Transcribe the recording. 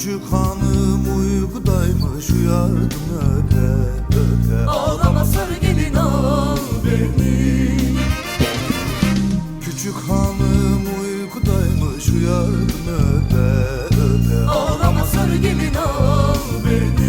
Küçük hanım uykudaymış uyardım öpe öpe Ağlama sarı gelin al beni. Küçük hanım uykudaymış uyardım öpe öpe Ağlama sarı gelin al beni